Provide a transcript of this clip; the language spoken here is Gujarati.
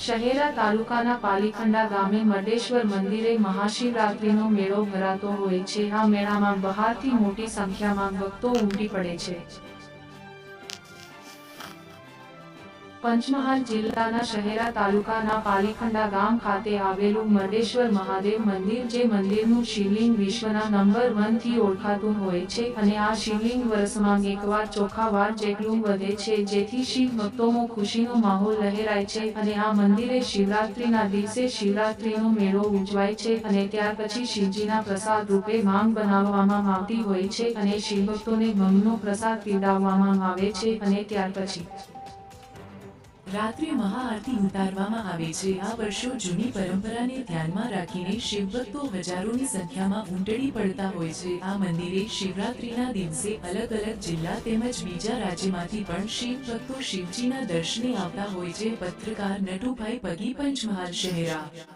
શહેરા તાલુકાના પાલીખંડા ગામે મડેશ્વર મંદિરે મહાશિવરાત્રીનો મેળો ભરાતો હોય છે. આ મેળામાં બહારથી મોટી સંખ્યામાં ભક્તો ઉમટી પડે છે. પંચમહાલ જિલ્લાના શહેરા તાલુકાના પાલીખંડા ગામ ખાતે આવેલું મરડેશ્વર મહાદેવ મંદિર, જે મંદિરનું શિવલિંગ વિશ્વના નંબર વનથી ઓળખાતું હોય છે અને આ શિવલિંગ વર્ષમાં એકવાર ચોખા વાર જેટલું વધે છે, જેથી શિવ ભક્તોમાં ખુશીનો માહોલ લહેરાય છે અને આ મંદિરે શિવરાત્રીના દિવસે શિવરાત્રીનો મેળો ઉજવાય છે અને ત્યાર પછી શિવજીના પ્રસાદ રૂપે માંગ બનાવવામાં આવતી હોય છે અને શિવભક્તોને ભંગનો પ્રસાદ પીવડાવવામાં આવે છે અને ત્યાર પછી રાત્રે મહાઆરતી ઉતારવામાં આવે છે. આ વર્ષો જૂની પરંપરાને ધ્યાનમાં રાખીને શિવભક્તો હજારોની સંખ્યામાં ઉમટડી પડતા હોય છે. આ મંદિરે શિવરાત્રીના દિવસે અલગ અલગ જિલ્લા તેમજ બીજા રાજ્યમાંથી પણ શિવભક્તો શિવજીના દર્શને આવતા હોય છે. પત્રકાર નટુભાઈ પગી, પંચમહાલ, શહેરા.